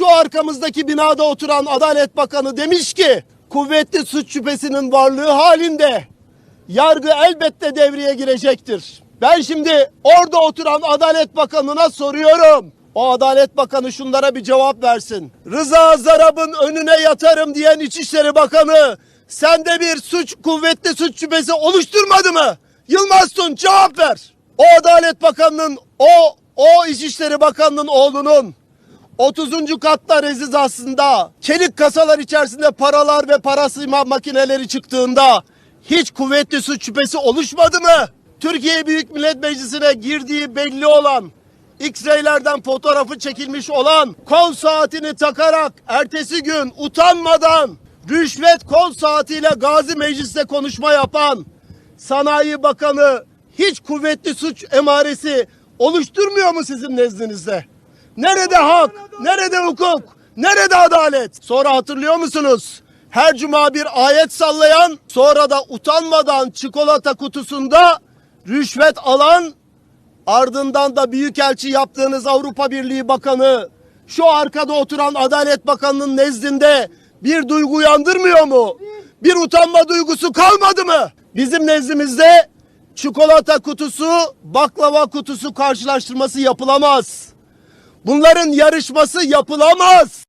şu arkamızdaki binada oturan Adalet Bakanı demiş ki kuvvetli suç şüphesinin varlığı halinde yargı elbette devreye girecektir. Ben şimdi orada oturan Adalet Bakanı'na soruyorum. O Adalet Bakanı şunlara bir cevap versin. Rıza Zarab'ın önüne yatarım diyen İçişleri Bakanı sende bir suç kuvvetli suç şüphesi oluşturmadı mı? Yılmaz Tunç cevap ver. O Adalet Bakanı'nın o o İçişleri Bakanı'nın oğlunun 30. katta rezidasında çelik kasalar içerisinde paralar ve para makineleri çıktığında hiç kuvvetli suç şüphesi oluşmadı mı? Türkiye Büyük Millet Meclisi'ne girdiği belli olan X-raylerden fotoğrafı çekilmiş olan kol saatini takarak ertesi gün utanmadan rüşvet kol saatiyle Gazi Meclis'te konuşma yapan Sanayi Bakanı hiç kuvvetli suç emaresi oluşturmuyor mu sizin nezdinizde? Nerede hak? Nerede hukuk? Nerede adalet? Sonra hatırlıyor musunuz? Her cuma bir ayet sallayan, sonra da utanmadan çikolata kutusunda rüşvet alan, ardından da büyükelçi yaptığınız Avrupa Birliği Bakanı, şu arkada oturan Adalet Bakanı'nın nezdinde bir duygu uyandırmıyor mu? Bir utanma duygusu kalmadı mı? Bizim nezdimizde çikolata kutusu, baklava kutusu karşılaştırması yapılamaz. Bunların yarışması yapılamaz.